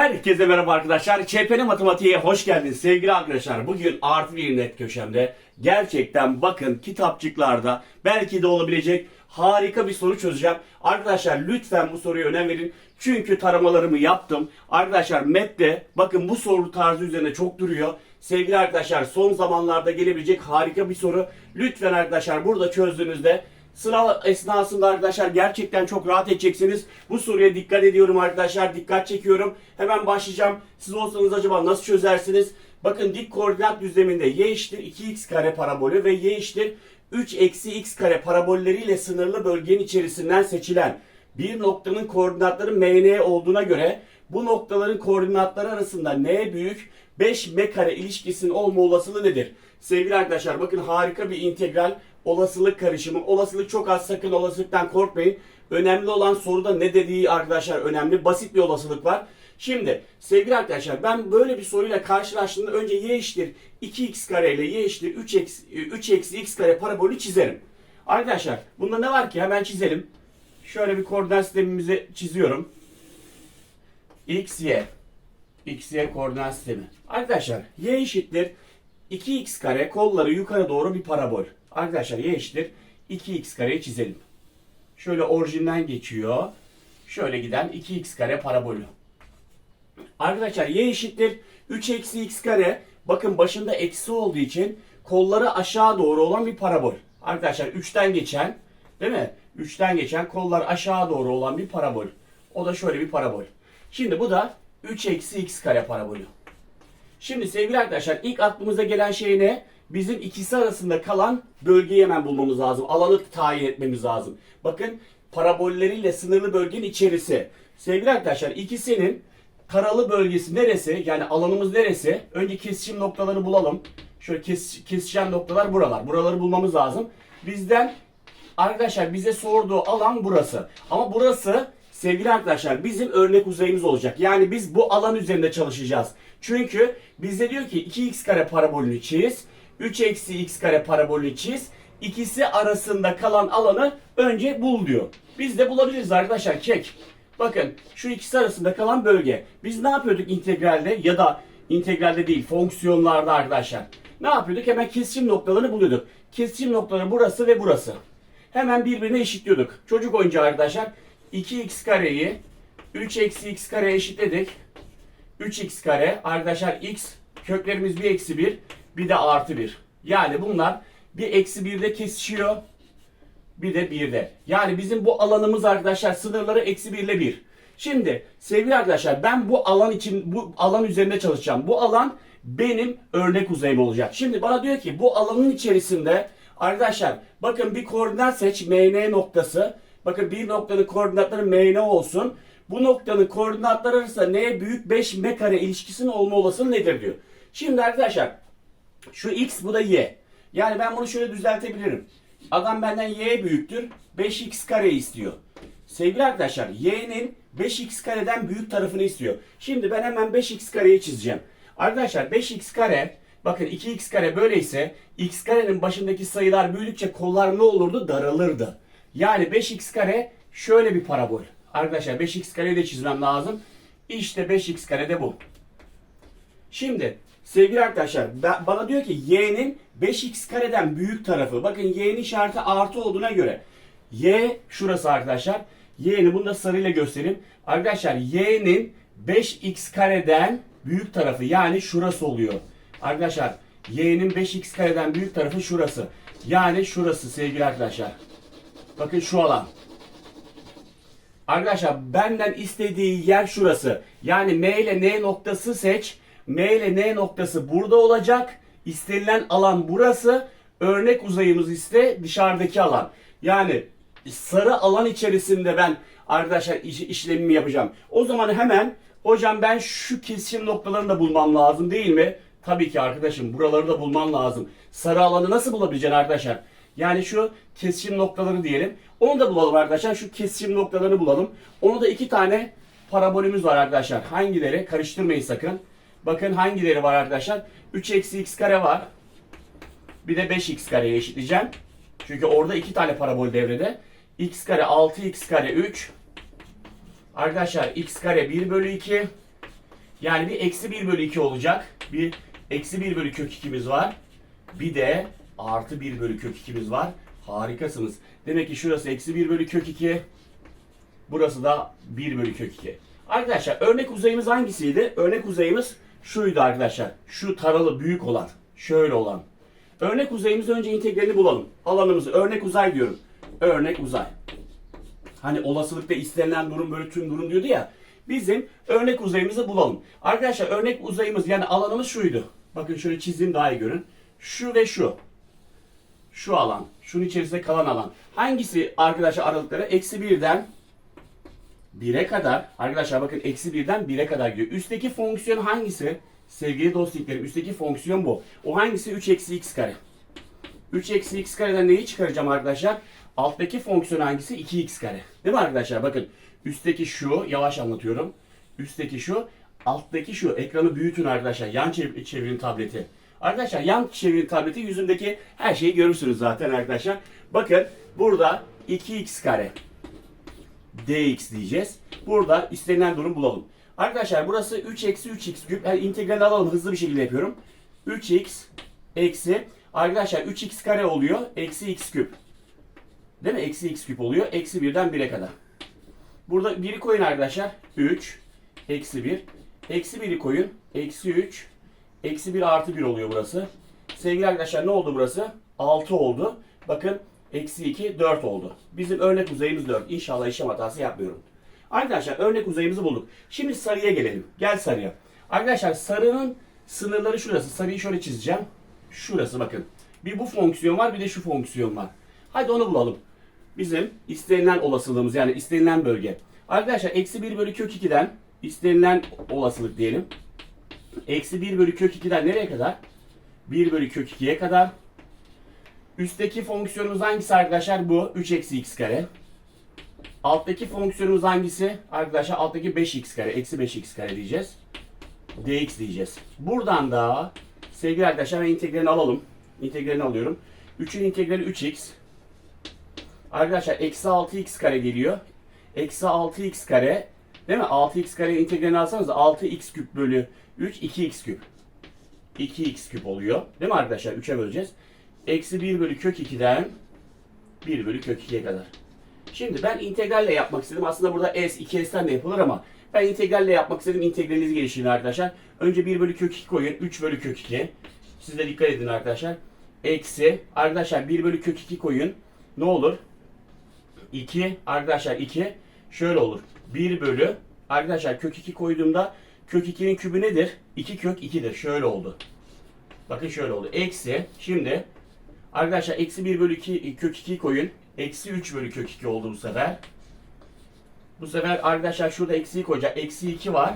Herkese merhaba arkadaşlar. ÇPN Matematiğe hoş geldiniz sevgili arkadaşlar. Bugün artı bir net köşemde gerçekten bakın kitapçıklarda belki de olabilecek harika bir soru çözeceğim. Arkadaşlar lütfen bu soruya önem verin. Çünkü taramalarımı yaptım. Arkadaşlar MEP'te bakın bu soru tarzı üzerine çok duruyor. Sevgili arkadaşlar son zamanlarda gelebilecek harika bir soru. Lütfen arkadaşlar burada çözdüğünüzde Sınav esnasında arkadaşlar gerçekten çok rahat edeceksiniz. Bu soruya dikkat ediyorum arkadaşlar. Dikkat çekiyorum. Hemen başlayacağım. Siz olsanız acaba nasıl çözersiniz? Bakın dik koordinat düzleminde y eşittir 2x kare parabolü ve y eşittir 3 eksi x kare parabolleriyle sınırlı bölgenin içerisinden seçilen bir noktanın koordinatları mn olduğuna göre bu noktaların koordinatları arasında n büyük 5 m kare ilişkisinin olma olasılığı nedir? Sevgili arkadaşlar bakın harika bir integral olasılık karışımı. Olasılık çok az sakın olasılıktan korkmayın. Önemli olan soruda ne dediği arkadaşlar önemli. Basit bir olasılık var. Şimdi sevgili arkadaşlar ben böyle bir soruyla karşılaştığımda önce y eşittir 2x kare ile y eşittir 3 eksi, 3 eksi x kare parabolü çizerim. Arkadaşlar bunda ne var ki hemen çizelim. Şöyle bir koordinat sistemimizi çiziyorum. x, y. x, y koordinat sistemi. Arkadaşlar y eşittir 2x kare kolları yukarı doğru bir parabol. Arkadaşlar y eşittir 2x kareyi çizelim. Şöyle orijinden geçiyor. Şöyle giden 2x kare parabolü. Arkadaşlar y eşittir 3 eksi x kare. Bakın başında eksi olduğu için kolları aşağı doğru olan bir parabol. Arkadaşlar 3'ten geçen değil mi? 3'ten geçen kollar aşağı doğru olan bir parabol. O da şöyle bir parabol. Şimdi bu da 3 eksi x kare parabolü. Şimdi sevgili arkadaşlar ilk aklımıza gelen şey ne? Bizim ikisi arasında kalan bölgeyi hemen bulmamız lazım. Alanı tayin etmemiz lazım. Bakın parabolleriyle sınırlı bölgenin içerisi. Sevgili arkadaşlar ikisinin taralı bölgesi neresi? Yani alanımız neresi? Önce kesişim noktalarını bulalım. Şöyle kes, kesişen noktalar buralar. Buraları bulmamız lazım. Bizden arkadaşlar bize sorduğu alan burası. Ama burası sevgili arkadaşlar bizim örnek uzayımız olacak. Yani biz bu alan üzerinde çalışacağız. Çünkü bize diyor ki 2x kare parabolünü çiz. 3 eksi x kare parabolünü çiz. İkisi arasında kalan alanı önce bul diyor. Biz de bulabiliriz arkadaşlar. Kek. Bakın şu ikisi arasında kalan bölge. Biz ne yapıyorduk integralde ya da integralde değil fonksiyonlarda arkadaşlar. Ne yapıyorduk? Hemen kesişim noktalarını buluyorduk. Kesişim noktaları burası ve burası. Hemen birbirine eşitliyorduk. Çocuk oyuncağı arkadaşlar 2x kareyi 3 eksi x kare eşitledik. 3x kare arkadaşlar x köklerimiz bir eksi 1 bir de artı 1. Yani bunlar bir eksi 1'de kesişiyor bir de 1'de. Yani bizim bu alanımız arkadaşlar sınırları eksi 1 ile 1. Şimdi sevgili arkadaşlar ben bu alan için bu alan üzerinde çalışacağım. Bu alan benim örnek uzayım olacak. Şimdi bana diyor ki bu alanın içerisinde arkadaşlar bakın bir koordinat seç MN noktası. Bakın bir noktanın koordinatları MN olsun. Bu noktanın koordinatları arasında n büyük 5 m kare ilişkisinin olma olasılığı nedir diyor. Şimdi arkadaşlar şu x bu da y. Yani ben bunu şöyle düzeltebilirim. Adam benden y büyüktür 5x kare istiyor. Sevgili arkadaşlar y'nin 5x kareden büyük tarafını istiyor. Şimdi ben hemen 5x kareyi çizeceğim. Arkadaşlar 5x kare bakın 2x kare böyleyse x karenin başındaki sayılar büyüdükçe kollar ne olurdu? Daralırdı. Yani 5x kare şöyle bir parabol. Arkadaşlar 5x kareyi de çizmem lazım. İşte 5x kare de bu. Şimdi sevgili arkadaşlar bana diyor ki y'nin 5x kareden büyük tarafı. Bakın y'nin işareti artı olduğuna göre. y şurası arkadaşlar. y'ni bunu da sarıyla göstereyim. Arkadaşlar y'nin 5x kareden büyük tarafı yani şurası oluyor. Arkadaşlar y'nin 5x kareden büyük tarafı şurası. Yani şurası sevgili arkadaşlar. Bakın şu alan. Arkadaşlar benden istediği yer şurası. Yani M ile N noktası seç. M ile N noktası burada olacak. İstenilen alan burası. Örnek uzayımız ise dışarıdaki alan. Yani sarı alan içerisinde ben arkadaşlar iş, işlemimi yapacağım. O zaman hemen hocam ben şu kesişim noktalarını da bulmam lazım değil mi? Tabii ki arkadaşım buraları da bulman lazım. Sarı alanı nasıl bulabileceksin arkadaşlar? Yani şu kesişim noktaları diyelim. Onu da bulalım arkadaşlar. Şu kesişim noktalarını bulalım. Onu da iki tane parabolümüz var arkadaşlar. Hangileri? Karıştırmayın sakın. Bakın hangileri var arkadaşlar? 3 eksi x kare var. Bir de 5x kareye eşitleyeceğim. Çünkü orada iki tane parabol devrede. x kare 6x kare 3. Arkadaşlar x kare 1 bölü 2. Yani bir eksi 1 bölü 2 olacak. Bir eksi 1 bölü kök 2'miz var. Bir de artı 1 bölü kök 2'miz var. Harikasınız. Demek ki şurası eksi 1 bölü kök 2. Burası da 1 bölü kök 2. Arkadaşlar örnek uzayımız hangisiydi? Örnek uzayımız şuydu arkadaşlar. Şu taralı büyük olan. Şöyle olan. Örnek uzayımız önce integralini bulalım. Alanımızı örnek uzay diyorum. Örnek uzay. Hani olasılıkta istenilen durum böyle tüm durum diyordu ya. Bizim örnek uzayımızı bulalım. Arkadaşlar örnek uzayımız yani alanımız şuydu. Bakın şöyle çizeyim daha iyi görün. Şu ve şu. Şu alan. Şunun içerisinde kalan alan. Hangisi arkadaşlar aralıkları? Eksi birden 1'e kadar. Arkadaşlar bakın eksi birden 1'e kadar gidiyor. Üstteki fonksiyon hangisi? Sevgili dostlarım üstteki fonksiyon bu. O hangisi? 3 eksi x kare. 3 eksi x kareden neyi çıkaracağım arkadaşlar? Alttaki fonksiyon hangisi? 2x kare. Değil mi arkadaşlar? Bakın üstteki şu, yavaş anlatıyorum. Üstteki şu, alttaki şu. Ekranı büyütün arkadaşlar. Yan çev- çevirin tableti. Arkadaşlar yan çevirin tableti yüzündeki her şeyi görürsünüz zaten arkadaşlar. Bakın burada 2x kare dx diyeceğiz. Burada istenilen durum bulalım. Arkadaşlar burası 3 eksi 3x küp. Yani integral alalım hızlı bir şekilde yapıyorum. 3x eksi arkadaşlar 3x kare oluyor. Eksi x küp. Değil mi? Eksi x küp oluyor. Eksi 1'den 1'e kadar. Burada 1'i koyun arkadaşlar. 3 eksi 1. Eksi 1'i koyun. Eksi 3. Eksi 1 artı 1 oluyor burası. Sevgili arkadaşlar ne oldu burası? 6 oldu. Bakın eksi 2 4 oldu. Bizim örnek uzayımız 4. İnşallah işlem hatası yapmıyorum. Arkadaşlar örnek uzayımızı bulduk. Şimdi sarıya gelelim. Gel sarıya. Arkadaşlar sarının sınırları şurası. Sarıyı şöyle çizeceğim. Şurası bakın. Bir bu fonksiyon var bir de şu fonksiyon var. Hadi onu bulalım. Bizim istenilen olasılığımız yani istenilen bölge. Arkadaşlar eksi 1 bölü kök 2'den istenilen olasılık diyelim. Eksi 1 bölü kök 2'den nereye kadar? 1 bölü kök 2'ye kadar. Üstteki fonksiyonumuz hangisi arkadaşlar? Bu 3 eksi x kare. Alttaki fonksiyonumuz hangisi? Arkadaşlar alttaki 5x kare. Eksi 5x kare diyeceğiz. dx diyeceğiz. Buradan da sevgili arkadaşlar integralini alalım. İntegralini alıyorum. 3'ün integrali 3x. Arkadaşlar eksi 6x kare geliyor. Eksi 6x kare. Değil mi? 6x kare integralini alsanız 6x küp bölü 3 2x küp. 2x küp oluyor. Değil mi arkadaşlar? 3'e böleceğiz. Eksi 1 bölü kök 2'den 1 bölü kök 2'ye kadar. Şimdi ben integralle yapmak istedim. Aslında burada s, 2s'ten de yapılır ama ben integralle yapmak istedim. İntegraliniz geliştirin arkadaşlar. Önce 1 bölü kök 2 koyun. 3 bölü kök 2. Siz de dikkat edin arkadaşlar. Eksi. Arkadaşlar 1 bölü kök 2 koyun. Ne olur? 2. Arkadaşlar 2. Şöyle olur. 1 bölü. Arkadaşlar kök 2 koyduğumda kök 2'nin kübü nedir? 2 kök 2'dir. Şöyle oldu. Bakın şöyle oldu. Eksi. Şimdi arkadaşlar eksi 1 bölü 2 kök 2'yi koyun. Eksi 3 bölü kök 2 oldu bu sefer. Bu sefer arkadaşlar şurada eksiyi koyacak. Eksi 2 var.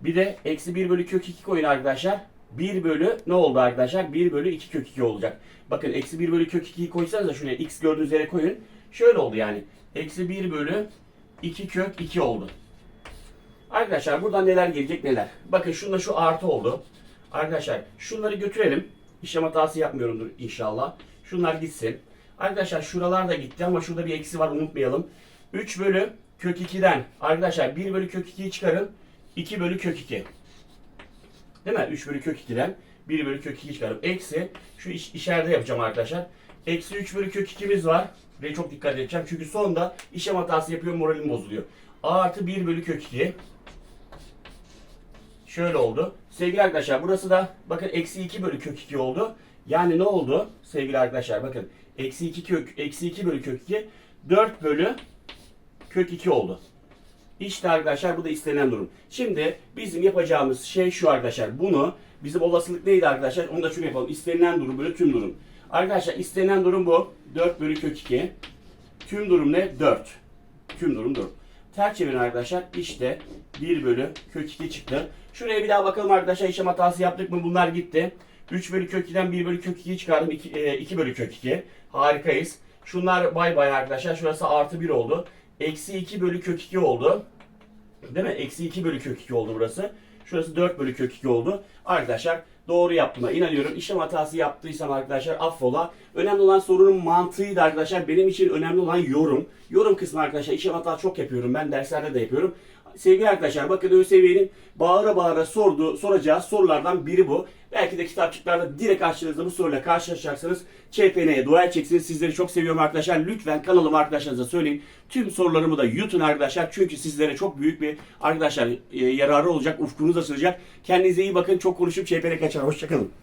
Bir de eksi 1 bölü kök 2 koyun arkadaşlar. 1 bölü ne oldu arkadaşlar? 1 bölü 2 kök 2 olacak. Bakın eksi 1 bölü kök 2'yi koysanız da şuraya x gördüğünüz yere koyun. Şöyle oldu yani. Eksi 1 bölü 2 kök 2 oldu. Arkadaşlar buradan neler gelecek neler. Bakın şunda şu artı oldu. Arkadaşlar şunları götürelim. İşlem hatası yapmıyorumdur inşallah. Şunlar gitsin. Arkadaşlar şuralar da gitti ama şurada bir eksi var unutmayalım. 3 bölü kök 2'den arkadaşlar 1 bölü kök 2'yi çıkarın. 2 bölü kök 2. Değil mi? 3 bölü kök 2'den 1 bölü kök 2'yi çıkarıp eksi şu iş, işareti yapacağım arkadaşlar. Eksi 3 bölü kök 2'miz var. Ve çok dikkat edeceğim. Çünkü sonunda işlem hatası yapıyor moralim bozuluyor. Artı 1 bölü kök 2. Şöyle oldu. Sevgili arkadaşlar burası da bakın eksi 2 bölü kök 2 oldu. Yani ne oldu sevgili arkadaşlar bakın eksi 2 kök eksi 2 bölü kök 2 4 bölü kök 2 oldu. İşte arkadaşlar bu da istenen durum. Şimdi bizim yapacağımız şey şu arkadaşlar. Bunu bizim olasılık neydi arkadaşlar? Onu da şunu yapalım. İstenilen durum bölü tüm durum. Arkadaşlar istenilen durum bu. 4 bölü kök 2. Tüm durum ne? 4. Tüm durum 4. Ters çevirin arkadaşlar. İşte 1 bölü kök 2 çıktı. Şuraya bir daha bakalım arkadaşlar. İşlem hatası yaptık mı? Bunlar gitti. 3 bölü kök 2'den 1 bölü kök 2'yi çıkardım. 2, 2 bölü kök 2. Harikayız. Şunlar bay bay arkadaşlar. Şurası artı 1 oldu. Eksi 2 bölü kök 2 oldu. Değil mi? Eksi 2 bölü kök 2 oldu burası. Şurası 4 bölü kök 2 oldu. Arkadaşlar doğru yaptığıma inanıyorum. İşlem hatası yaptıysam arkadaşlar affola. Önemli olan sorunun mantığıydı arkadaşlar. Benim için önemli olan yorum. Yorum kısmı arkadaşlar işlem hatası çok yapıyorum. Ben derslerde de yapıyorum. Sevgili arkadaşlar bakın ÖSYM'nin bağıra bağıra sorduğu, soracağı sorulardan biri bu. Belki de kitapçıklarda direkt açtığınızda bu soruyla karşılaşacaksınız. ÇPN'ye dua edeceksiniz. Sizleri çok seviyorum arkadaşlar. Lütfen kanalıma arkadaşlarınıza söyleyin. Tüm sorularımı da yutun arkadaşlar. Çünkü sizlere çok büyük bir arkadaşlar e, yararı olacak. Ufkunuz açılacak. Kendinize iyi bakın. Çok konuşup ÇPN kaçar. Hoşçakalın.